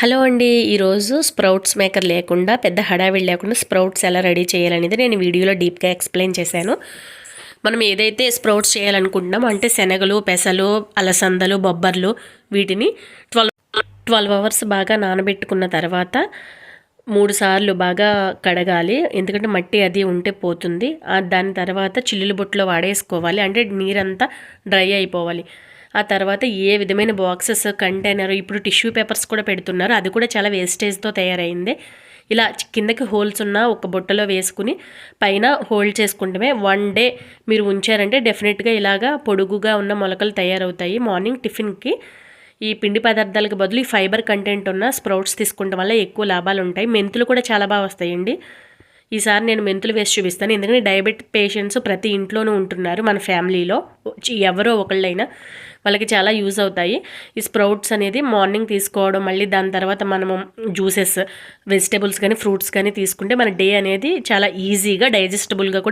Hello అండి ఈరోజు sprouts maker లేకుండా పెద్ద హడావిడి లేకుండా స్ప్రౌట్స్ ఎలా రెడీ చేయాలనేది నేను వీడియోలో డీప్గా ఎక్స్ప్లెయిన్ చేశాను. మనం ఏదైతే స్ప్రౌట్స్ చేయాలనుకుంటున్నామో అంటే శనగలు పెసలు అలసందలు బొబ్బర్లు వీటిని ట్వెల్వ్ ట్వెల్వ్ అవర్స్ బాగా నానబెట్టుకున్న తర్వాత మూడు సార్లు బాగా కడగాలి. ఎందుకంటే మట్టి అది ఉంటే పోతుంది. దాని తర్వాత చిల్లులు బొట్టులో వాడేసుకోవాలి. అంటే నీరంతా డ్రై అయిపోవాలి. ఆ తర్వాత ఏ విధమైన బాక్సెస్ కంటైనర్ ఇప్పుడు టిష్యూ పేపర్స్ కూడా పెడుతున్నారు. అది కూడా చాలా వేస్టేజ్తో తయారైంది. ఇలా కిందకి హోల్స్ ఉన్న ఒక బుట్టలో వేసుకుని పైన హోల్డ్ చేసుకుంటమే. వన్ డే మీరు ఉంచారంటే డెఫినెట్గా ఇలాగా పొడుగుగా ఉన్న మొలకలు తయారవుతాయి. మార్నింగ్ టిఫిన్కి ఈ పిండి పదార్థాలకు బదులు ఈ ఫైబర్ కంటెంట్ ఉన్న స్ప్రౌట్స్ తీసుకుంటాం వల్ల ఎక్కువ లాభాలు ఉంటాయి మెంతులు కూడా చాలా బాగా వస్తాయండి. ఈసారి నేను మెంతులు వేసి చూపిస్తాను. ఎందుకంటే డయాబెటిక్ పేషెంట్స్ ప్రతి ఇంట్లోనూ ఉంటున్నారు మన ఫ్యామిలీలో. ఎవరో ఒకళ్ళైనా వాళ్ళకి చాలా యూజ్ అవుతాయి. ఈ స్ప్రౌట్స్ అనేది మార్నింగ్ తీసుకోవడం మళ్ళీ దాని తర్వాత మనము జ్యూసెస్ వెజిటేబుల్స్ కానీ ఫ్రూట్స్ కానీ తీసుకుంటే మన డే అనేది చాలా ఈజీగా డైజెస్టబుల్గా కూడా